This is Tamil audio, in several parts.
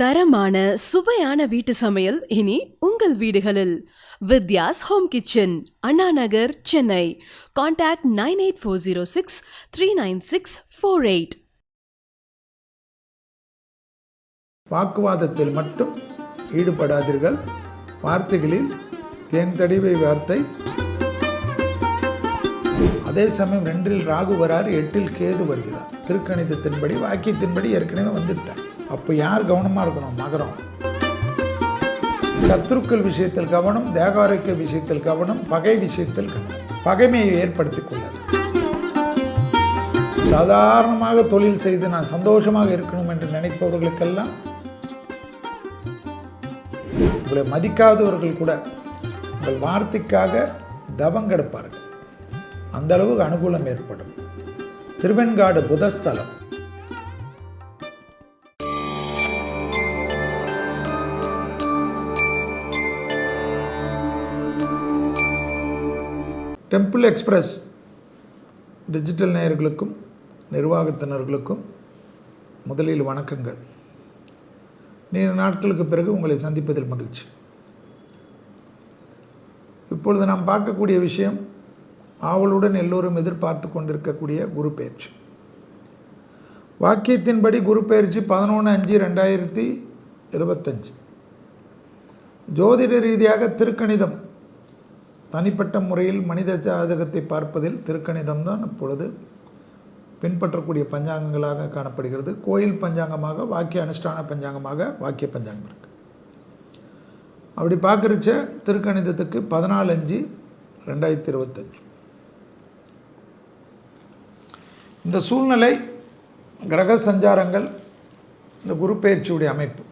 தரமான சுவையான வீட்டு சமையல் இனி உங்கள் வீடுகளில். Vidyas home kitchen Anna Nagar Chennai. Contact nine eight four zero six three nine six four eight. வாக்குவாதத்தில் மட்டும் ஈடுபடாதீர்கள். வார்த்தைகளில் தேன் தடிவை வார்த்தை. அதே சமயம் ரெண்டில் ராகு வராரு எட்டில் கேது வருகிறார். திருக்கணிதத்தின்படி வாக்கியத்தின்படி ஏற்கனவே வந்துட்டார். அப்போ யார் கவனமாக இருக்கணும்? மகரம். சத்துருக்கள் விஷயத்தில் கவனம் தேகாரோக்கிய விஷயத்தில் கவனம் பகை விஷயத்தில் கவனம். பகைமையை ஏற்படுத்திக் கொள்ளாது சாதாரணமாக தொழில் செய்து நான் சந்தோஷமாக இருக்கணும் என்று நினைப்பவர்களுக்கெல்லாம் உங்களை மதிக்காதவர்கள் கூட உங்கள் வார்த்தைக்காக தவம் கிடப்பார்கள். அந்த அளவுக்கு அனுகூலம் ஏற்படும். திருவெண்காடு புதஸ்தலம். டெம்பிள் எக்ஸ்பிரஸ் டிஜிட்டல் நேயர்களுக்கும் நிர்வாகத்தினர்களுக்கும் முதலில் வணக்கங்கள். நீண்ட நாட்களுக்கு பிறகு உங்களை சந்திப்பதில் மகிழ்ச்சி. இப்பொழுது நாம் பார்க்கக்கூடிய விஷயம் ஆவலுடன் எல்லோரும் எதிர்பார்த்து கொண்டிருக்கக்கூடிய குரு பயிற்சி வாக்கியத்தின்படி குரு பயிற்சி பதினொன்று அஞ்சு ரெண்டாயிரத்தி இருபத்தஞ்சு. ஜோதிட ரீதியாக திருக்கணிதம். தனிப்பட்ட முறையில் மனித ஜாதகத்தை பார்ப்பதில் திருக்கணிதம் தான் இப்பொழுது பின்பற்றக்கூடிய பஞ்சாங்கங்களாக காணப்படுகிறது. கோயில் பஞ்சாங்கமாக வாக்கிய அனுஷ்டான பஞ்சாங்கமாக வாக்கிய பஞ்சாங்கம் இருக்குது அப்படி பார்க்குறச்ச திருக்கணிதத்துக்கு பதினாலு அஞ்சு ரெண்டாயிரத்தி இருபத்தஞ்சு. இந்த சூழ்நிலை கிரக சஞ்சாரங்கள் இந்த குரு பயிற்சியுடைய அமைப்பு.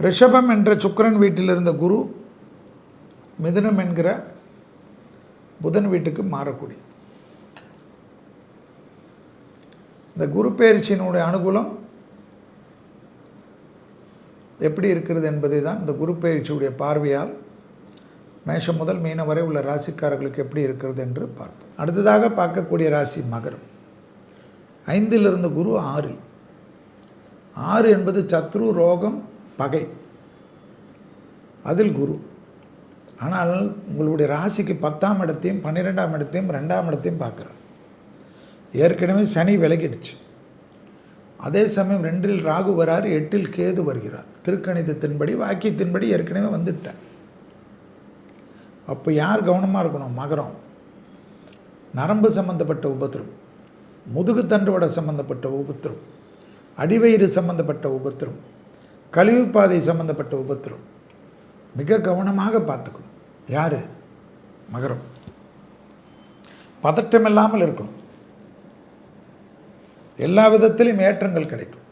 ரிஷபம் என்ற சுக்கிரன் வீட்டில் இருந்த குரு மிதுனம் என்கிற புதன் வீட்டுக்கு மாறக்கூடிய. இந்த குரு பயிற்சியினுடைய அனுகூலம் எப்படி இருக்கிறது என்பதை தான் இந்த குரு பயிற்சியுடைய பார்வையால் மேஷம் முதல் மீனம் வரை உள்ள ராசிக்காரர்களுக்கு எப்படி இருக்கிறது என்று பார்ப்போம். அடுத்ததாக பார்க்கக்கூடிய ராசி மகரம். ஐந்திலிருந்து குரு ஆறில். ஆறு என்பது சத்ரு ரோகம் பகை. அதில் குரு. ஆனால் உங்களுடைய ராசிக்கு பத்தாம் இடத்தையும் பன்னிரெண்டாம் இடத்தையும் ரெண்டாம் இடத்தையும் பார்க்குறார். ஏற்கனவே சனி விலகிடுச்சு. அதே சமயம் ரெண்டில் ராகு வராரு எட்டில் கேது வருகிறார். திருக்கணிதத்தின்படி வாக்கியத்தின்படி ஏற்கனவே வந்துட்டார். அப்போ யார் கவனமாக இருக்கணும்? மகரம். நரம்பு சம்பந்தப்பட்ட உபத்திரம். முதுகு சம்மந்தப்பட்ட சம்பந்தப்பட்ட உபத்திரம். அடிவயிறு சம்பந்தப்பட்ட உபத்திரம். கழிவுப்பாதை சம்மந்தப்பட்ட சம்பந்தப்பட்ட உபத்திரம். மிக கவனமாக பார்த்துக்கணும். யார்? மகரம். பதட்டம் இல்லாமல் இருக்கணும். எல்லா விதத்திலும் ஏற்றங்கள் கிடைக்கும்.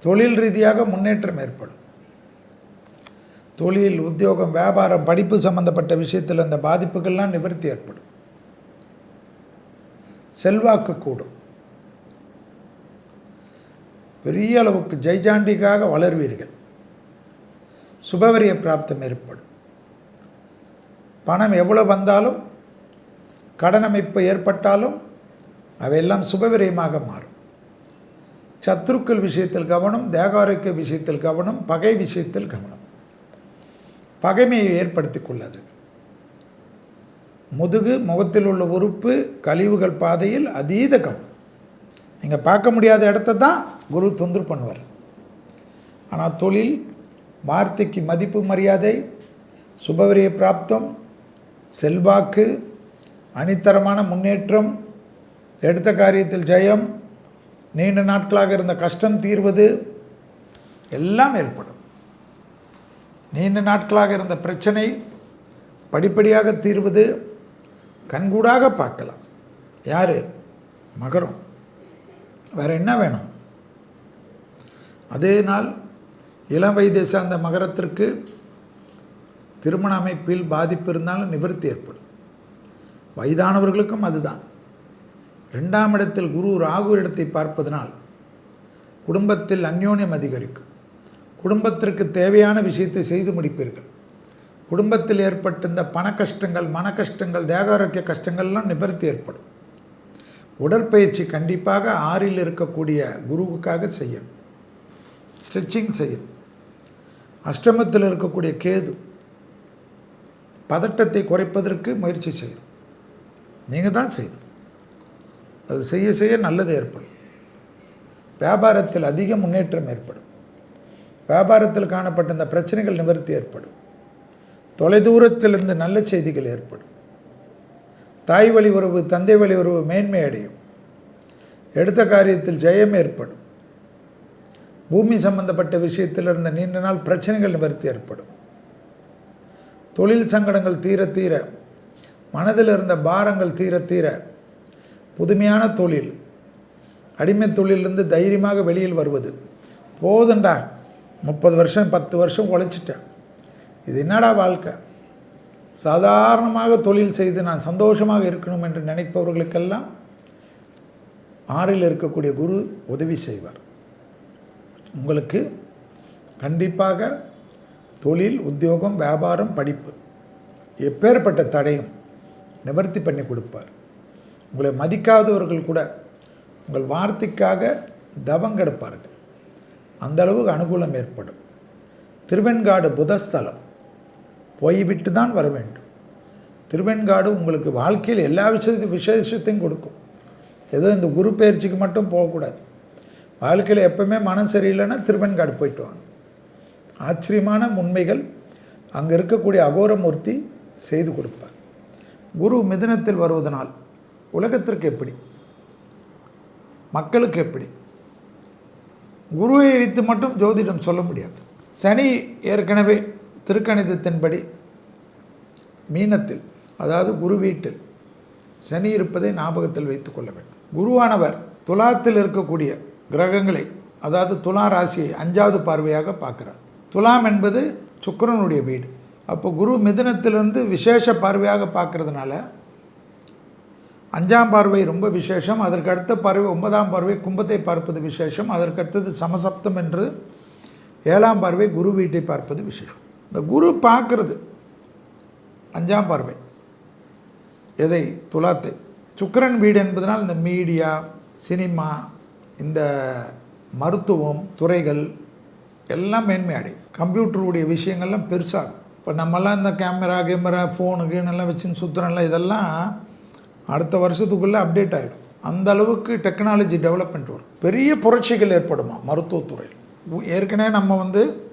தொழில் ரீதியாக முன்னேற்றம் ஏற்படும். தொழில் உத்தியோகம் வியாபாரம் படிப்பு சம்பந்தப்பட்ட விஷயத்தில் அந்த பாதிப்புகள்லாம் நிவர்த்தி ஏற்படும். செல்வாக்கு கூடும். பெரிய அளவுக்கு ஜெய்ஜாண்டிக்காக வளர்வீர்கள். சுபவரிய பிராப்தம் ஏற்படும். பணம் எவ்வளோ வந்தாலும் கடனமைப்பு ஏற்பட்டாலும் அவையெல்லாம் சுபவிரயமாக மாறும். சத்துருக்கள் விஷயத்தில் கவனம் தேகாரோக்கிய விஷயத்தில் கவனம் பகை விஷயத்தில் கவனம். பகைமையை ஏற்படுத்தி கொள்ளது. முதுகு முகத்தில் உள்ள உறுப்பு கழிவுகள் பாதையில் அதீத கவனம் நீங்கள் பார்க்க முடியாத இடத்த தான் குரு தொந்தர் பண்ணுவார். ஆனால் தொழில் வார்த்தைக்கு மதிப்பு மரியாதை சுபவரிய பிராப்தம் செல்வாக்கு அணித்தரமான முன்னேற்றம் எடுத்த காரியத்தில் ஜெயம் நீண்ட நாட்களாக இருந்த கஷ்டம் தீர்வது எல்லாம் ஏற்படும். நீண்ட நாட்களாக இருந்த பிரச்சனை படிப்படியாக தீர்வது கண்கூடாக பார்க்கலாம். யார்? மகரம். வேறு என்ன வேணும்? அதே நாள் இளம் வயதை சார்ந்த மகரத்திற்கு திருமண அமைப்பில் பாதிப்பு இருந்தாலும் நிவர்த்தி ஏற்படும். வயதானவர்களுக்கும் அதுதான். ரெண்டாம் இடத்தில் குரு ராகு இடத்தை பார்ப்பதனால் குடும்பத்தில் அந்யோன்யம் அதிகரிக்கும். குடும்பத்திற்கு தேவையான விஷயத்தை செய்து முடிப்பீர்கள். குடும்பத்தில் ஏற்பட்ட இந்த பண கஷ்டங்கள் மன கஷ்டங்கள் தேகாரோக்கிய கஷ்டங்கள்லாம் நிவர்த்தி ஏற்படும். உடற்பயிற்சி கண்டிப்பாக ஆறில் இருக்கக்கூடிய குருவுக்காக செய்யணும் ஸ்ட்ரெச்சிங் செய்யணும் அஷ்டமத்தில் இருக்கக்கூடிய கேது பதட்டத்தை குறைப்பதற்கு முயற்சி செய்யணும் நீங்கள் தான் செய்யணும். அது செய்ய செய்ய நல்லது ஏற்படும். வியாபாரத்தில் அதிக முன்னேற்றம் ஏற்படும். வியாபாரத்தில் காணப்பட்ட இந்த பிரச்சனைகள் நிவர்த்தி ஏற்படும். தொலைதூரத்திலிருந்து நல்ல செய்திகள் ஏற்படும். தாய் வழி உறவு தந்தை வழி உறவு மேன்மை அடையும். எடுத்த காரியத்தில் ஜெயம் ஏற்படும். பூமி சம்பந்தப்பட்ட விஷயத்தில் இருந்த நீண்ட நாள் பிரச்சனைகள் நிவர்த்தி ஏற்படும். தொழில் சங்கடங்கள் தீர தீர மனதில் இருந்த பாரங்கள் தீர தீர புதுமையான தொழில் அடிமை தொழிலிருந்து தைரியமாக வெளியில் வருவது. போதுண்டா. முப்பது வருஷம் பத்து வருஷம் உழைச்சிட்டேன். இது என்னடா வாழ்க்கை? சாதாரணமாக தொழில் செய்து நான் சந்தோஷமாக இருக்கணும் என்று நினைப்பவர்களுக்கெல்லாம் ஆறில் இருக்கக்கூடிய குரு உதவி செய்வார். உங்களுக்கு கண்டிப்பாக தொழில் உத்தியோகம் வியாபாரம் படிப்பு எப்பேற்பட்ட தடையும் நிவர்த்தி பண்ணி கொடுப்பார். உங்களை மதிக்காதவர்கள் கூட உங்கள் வார்த்தைக்காக தவம் கெடுப்பார்கள். அந்த அளவுக்கு அனுகூலம் ஏற்படும். திருவெண்காடு புதஸ்தலம். போய்விட்டு தான் வர வேண்டும். திருவெண்காடு உங்களுக்கு வாழ்க்கையில் எல்லா விஷயத்து விசேஷத்தையும் கொடுக்கும். ஏதோ இந்த குரு பயிற்சிக்கு மட்டும் போகக்கூடாது. வாழ்க்கையில் எப்பவுமே மனம் சரியில்லைன்னா திருவெண்காடு போயிட்டு வாங்க. ஆச்சரியமான உண்மைகள் அங்கே இருக்கக்கூடிய அகோரமூர்த்தி செய்து கொடுப்பார். குரு மிதனத்தில் வருவதனால் உலகத்திற்கு எப்படி? மக்களுக்கு எப்படி? குருவை வைத்து மட்டும் ஜோதிடம் சொல்ல முடியாது. சனி ஏற்கனவே திருக்கணிதத்தின்படி மீனத்தில் அதாவது குரு வீட்டில் சனி இருப்பதை ஞாபகத்தில் வைத்துக் கொள்ள வேண்டும். குருவானவர் துலாத்தில் இருக்கக்கூடிய கிரகங்களை அதாவது துலா ராசியை அஞ்சாவது பார்வையாக பார்க்குறார். துலாம் என்பது சுக்கரனுடைய வீடு. அப்போ குரு மிதுனத்திலிருந்து விசேஷ பார்வையாக பார்க்கறதுனால அஞ்சாம் பார்வை ரொம்ப விசேஷம். அதற்கு அடுத்த பார்வை ஒன்பதாம் பார்வை கும்பத்தை பார்ப்பது விசேஷம். அதற்கு அடுத்தது சமசப்தம் என்று ஏழாம் பார்வை குரு வீட்டை பார்ப்பது விசேஷம். இந்த குரு பார்க்கறது. அஞ்சாம் பார்வை. எதை? துலாத்தை. சுக்கிரன் வீடு என்பதனால் இந்த மீடியா சினிமா இந்த மருத்துவம் துறைகள் எல்லாம் மேன்மை அடையும். கம்ப்யூட்டருடைய விஷயங்கள்லாம் பெருசாகும். இப்போ நம்மலாம் இந்த கேமரா கேமரா ஃபோனு கீனெல்லாம் வச்சுன்னு சுற்றுறோம்ல இதெல்லாம் அடுத்த வருஷத்துக்குள்ளே அப்டேட் ஆகிடும் அந்த அளவுக்கு டெக்னாலஜி டெவலப்மெண்ட் வரும். பெரிய புரட்சிகள் ஏற்படுமா மருத்துவத்துறையில் ஏற்கனவே நம்ம வந்து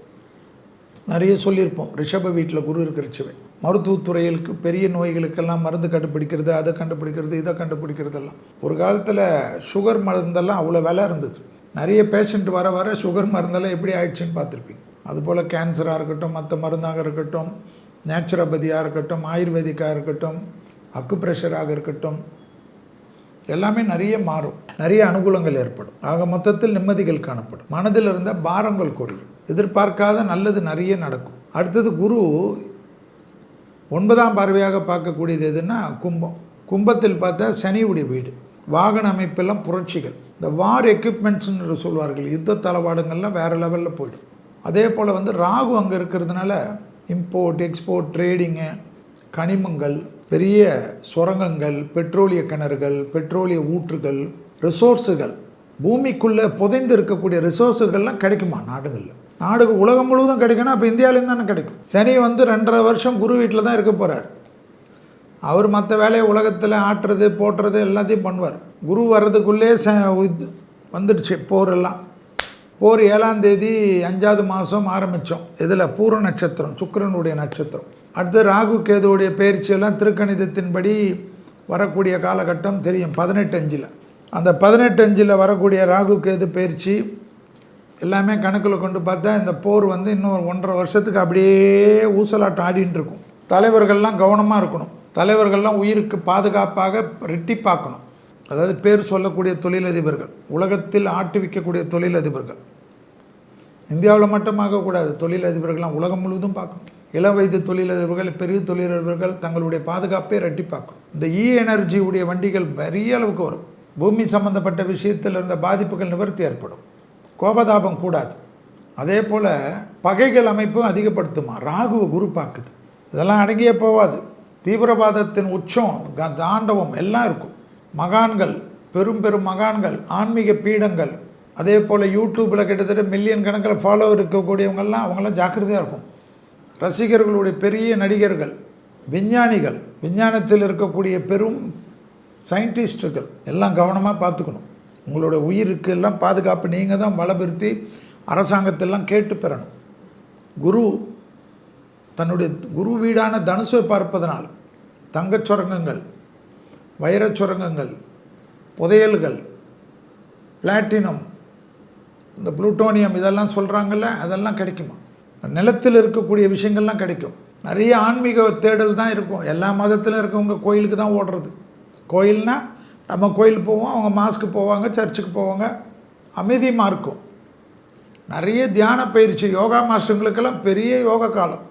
நிறைய சொல்லியிருப்போம். ரிஷப வீட்டில் குரு இருக்கிறச்சவே. மருத்துவத்துறைகளுக்கு பெரிய நோய்களுக்கெல்லாம் மருந்து கண்டுபிடிக்கிறது அதை கண்டுபிடிக்கிறது இதை கண்டுபிடிக்கிறதெல்லாம். ஒரு காலத்தில் சுகர் மருந்தெல்லாம் அவ்வளோ விலை இருந்தது. நிறைய பேஷண்ட் வர வர சுகர் மருந்தெல்லாம் எப்படி ஆயிடுச்சுன்னு பார்த்துருப்பீங்க. அதுபோல் கேன்சராக இருக்கட்டும் மற்ற மருந்தாக இருக்கட்டும் நேச்சுரோபதியாக இருக்கட்டும் ஆயுர்வேதிக்காக இருக்கட்டும் அக்கு ப்ரெஷராக இருக்கட்டும். எல்லாமே நிறைய மாறும். நிறைய அனுகூலங்கள் ஏற்படும். ஆக மொத்தத்தில் நிம்மதிகள் காணப்படும். மனதில் இருந்த பாரங்கள் குறையும். எதிர்பார்க்காத நல்லது நிறைய நடக்கும். அடுத்தது குரு ஒன்பதாம் பார்வையாக பார்க்கக்கூடியது எதுன்னா கும்பம். கும்பத்தில் பார்த்தா சனியுடைய வீடு. வாகன அமைப்பெல்லாம் புரட்சிகள். இந்த வார் எக்யூப்மெண்ட்ஸ்னு சொல்வார்கள். யுத்த தளவாடங்கள்லாம் வேறு லெவலில் போயிடும். அதே போல் வந்து ராகு அங்கே இருக்கிறதுனால இம்போர்ட் எக்ஸ்போர்ட் ட்ரேடிங்கு கனிமங்கள் பெரிய சுரங்கங்கள் பெட்ரோலிய கிணறுகள் பெட்ரோலிய ஊற்றுகள் ரிசோர்ஸுகள் பூமிக்குள்ளே புதைந்து இருக்கக்கூடிய ரிசோர்ஸுகள்லாம் கிடைக்குமா? நாடுகளில். நாடுகள் உலகம் முழுவதும் கிடைக்கணும் அப்போ இந்தியாவிலேருந்து தானே கிடைக்கும். சனி வந்து ரெண்டரை வருஷம் குரு வீட்டில் தான் இருக்க போகிறார் அவர் மற்ற வேலையை உலகத்தில் ஆட்டுறது போட்டுறது எல்லாத்தையும் பண்ணுவார். குரு வர்றதுக்குள்ளே ச இது வந்துடுச்சு போர் எல்லாம். போர் ஏழாம் தேதி அஞ்சாவது மாதம் ஆரம்பித்தோம் இதில் பூர நட்சத்திரம் சுக்கரனுடைய நட்சத்திரம். அடுத்து ராகு கேதுவுடைய பயிற்சியெல்லாம் திருக்கணிதத்தின்படி வரக்கூடிய காலகட்டம் தெரியும் பதினெட்டு அஞ்சில். அந்த பதினெட்டு அஞ்சில் வரக்கூடிய ராகு கேது பயிற்சி எல்லாமே கணக்கில் கொண்டு பார்த்தா இந்த போர் வந்து இன்னும் ஒன்றரை வருஷத்துக்கு அப்படியே ஊசலாட்டம் ஆடின்னு இருக்கும் தலைவர்கள்லாம் கவனமாக இருக்கணும். தலைவர்கள்லாம் உயிருக்கு பாதுகாப்பாக ரெட்டிப்பாக்கணும் அதாவது பேர் சொல்லக்கூடிய தொழிலதிபர்கள் உலகத்தில் ஆட்டுவிக்கக்கூடிய தொழிலதிபர்கள். இந்தியாவில் மட்டும் ஆகக்கூடாது தொழிலதிபர்கள்லாம் உலகம் முழுவதும் பார்க்கணும். இளம் வயது தொழிலதிபர்கள் பெரிய தொழிலதிபர்கள் தங்களுடைய பாதுகாப்பை ரெட்டிப்பாக்கும் இந்த இ எனர்ஜி உடைய வண்டிகள் பெரிய அளவுக்கு வரும். பூமி சம்பந்தப்பட்ட விஷயத்தில் இருந்த பாதிப்புகள் நிவர்த்தி ஏற்படும். கோபதாபம் கூடாது. அதே போல் பகைகள் அமைப்பும் அதிகப்படுத்துமா? ராகுவை குரு பார்க்குது. இதெல்லாம் அடங்கியே போவாது தீவிரவாதத்தின் உச்சம் க- தாண்டவம் எல்லாம் இருக்கும். மகான்கள் பெரும் பெரும் மகான்கள் ஆன்மீக பீடங்கள் அதே போல் யூடியூப்பில் கிட்டத்தட்ட மில்லியன் கணக்கில் ஃபாலோவர் இருக்கக்கூடியவங்கெல்லாம் அவங்களாம் ஜாக்கிரதையாக இருக்கும். ரசிகர்களுடைய பெரிய நடிகர்கள் விஞ்ஞானிகள் விஞ்ஞானத்தில் இருக்கக்கூடிய பெரும் சயின்டிஸ்ட்டுகள் எல்லாம் கவனமாக பார்த்துக்கணும். உங்களோட உயிருக்கு எல்லாம் பாதுகாப்பு நீங்கள் தான் பலப்படுத்தி அரசாங்கத்தெல்லாம் கேட்டு பெறணும். குரு தன்னுடைய குரு வீடான தனுசை பார்ப்பதனால் தங்கச் சுரங்கங்கள் வைரச் சுரங்கங்கள் புதையல்கள் பிளாட்டினம் இந்த புளூட்டோனியம் இதெல்லாம் சொல்கிறாங்கல்ல அதெல்லாம் கிடைக்குமா? நிலத்தில் இருக்கக்கூடிய விஷயங்கள்லாம் கிடைக்கும். நிறைய ஆன்மீக தேடல் தான் இருக்கும். எல்லா மதத்திலும் இருக்கவங்க கோயிலுக்கு தான் ஓடுறது. கோயில்னா நம்ம கோயில் போவோம் அவங்க மாஸ்க்கு போவாங்க சர்ச்சுக்கு போவாங்க. அமைதியமாக இருக்கும். நிறைய தியான பயிற்சி யோகா மாஸ்டருங்களுக்கெல்லாம் பெரிய யோகா காலம்.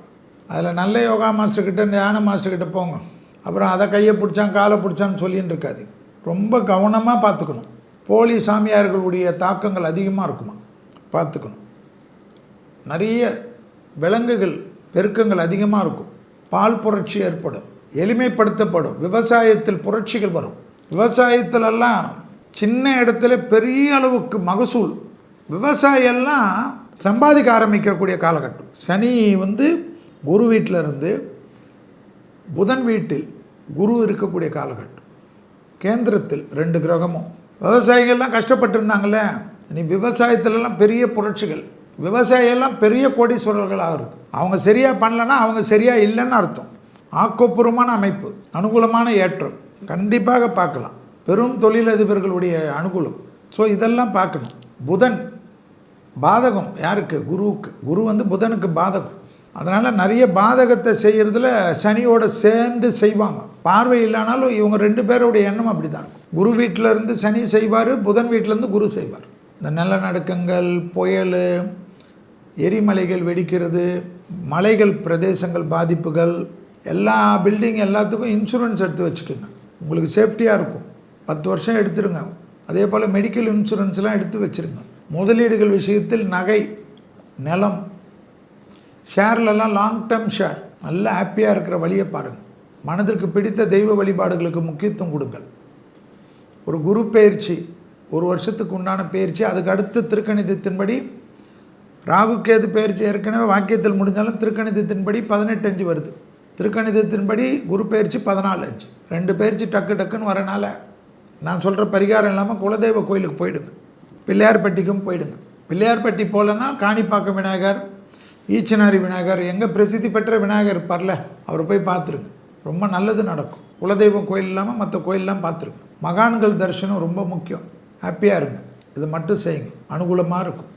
அதில் நல்ல யோகா மாஸ்டர்கிட்ட தியான மாஸ்டர்கிட்ட போங்க. அப்புறம் அதை கையை பிடிச்சான் காலை பிடிச்சான்னு சொல்லின்னு இருக்காது. ரொம்ப கவனமாக பார்த்துக்கணும். போலி சாமியார்களுடைய தாக்கங்கள் அதிகமாக இருக்குமா? பார்த்துக்கணும். நிறைய விலங்குகள் பெருக்கங்கள் அதிகமாக இருக்கும். பால் புரட்சி ஏற்படும். எளிமைப்படுத்தப்படும். விவசாயத்தில் புரட்சிகள் வரும். விவசாயத்திலெல்லாம் சின்ன இடத்துல பெரிய அளவுக்கு மகசூல். விவசாயெல்லாம் சம்பாதிக்க ஆரம்பிக்கக்கூடிய காலகட்டம். சனி வந்து குரு வீட்டில் இருந்து புதன் வீட்டில் குரு இருக்கக்கூடிய காலகட்டம். கேந்திரத்தில் ரெண்டு கிரகமும். விவசாயிகள்லாம் கஷ்டப்பட்டிருந்தாங்களே இனி விவசாயத்திலலாம் பெரிய புரட்சிகள். விவசாயியெல்லாம் பெரிய கோடீஸ்வரர்கள் இருக்குது அவங்க சரியாக பண்ணலன்னா அவங்க சரியாக இல்லைன்னு அர்த்தம். ஆக்கப்பூர்வமான அமைப்பு அனுகூலமான ஏற்றம். கண்டிப்பாக பார்க்கலாம். பெரும் தொழிலதிபர்களுடைய அனுகூலம். ஸோ இதெல்லாம் பார்க்கணும். புதன் பாதகம் யாருக்கு? குருவுக்கு. குரு வந்து புதனுக்கு பாதகம். அதனால் நிறைய பாதகத்தை செய்கிறதுல சனியோட சேர்ந்து செய்வாங்க. பார்வை இல்லைனாலும் இவங்க ரெண்டு பேருடைய எண்ணம் அப்படி தான் இருக்கும். குரு வீட்டில் இருந்து சனி செய்வார் புதன் வீட்டிலேருந்து குரு செய்வார். இந்த நிலநடுக்கங்கள் புயல் எரிமலைகள் வெடிக்கிறது மலைகள் பிரதேசங்கள் பாதிப்புகள் எல்லா பில்டிங் எல்லாத்துக்கும் இன்சூரன்ஸ் எடுத்து வச்சுக்கோங்க. உங்களுக்கு சேஃப்டியாக இருக்கும். பத்து வருஷம் எடுத்துருங்க. அதே போல் மெடிக்கல் இன்சூரன்ஸ்லாம் எடுத்து வச்சுருங்க. முதலீடுகள் விஷயத்தில் நகை நிலம் ஷேர்லலாம் லாங் டேர்ம் ஷேர் நல்லா ஹாப்பியாக இருக்கிற வழியை பாருங்கள் மனதிற்கு பிடித்த தெய்வ வழிபாடுகளுக்கு முக்கியத்துவம் கொடுங்கள். ஒரு குரு பயிற்சி ஒரு வருஷத்துக்கு உண்டான பயிற்சி அதுக்கு அடுத்து திருக்கணிதத்தின்படி ராகுக்கேது பயிற்சி ஏற்கனவே வாக்கியத்தில் முடிஞ்சாலும் திருக்கணிதத்தின்படி பதினெட்டு அஞ்சு வருது. திருக்கணிதத்தின்படி குரு பயிற்சி பதினாலு அஞ்சு. ரெண்டு பயிற்சி டக்கு டக்குன்னு வரனால நான் சொல்கிற பரிகாரம் இல்லாமல் குலதெய்வ கோயிலுக்கு போயிடுங்க. பிள்ளையார்பட்டிக்கும் போயிடுங்க. பிள்ளையார்பட்டி போகலன்னா காணிப்பாக்கம் விநாயகர் ஈச்சனாரி விநாயகர் எங்கே பிரசித்தி பெற்ற விநாயகர் இருப்பார்ல அவரை போய் பார்த்துருங்க. ரொம்ப நல்லது நடக்கும். குலதெய்வம் கோயில் இல்லாமல் மற்ற கோயிலெலாம் பார்த்துருங்க. மகான்கள் தரிசனம் ரொம்ப முக்கியம். ஹாப்பியாக இருங்க. இது மட்டும் செய்யுங்க. அனுகூலமாக இருக்கும்.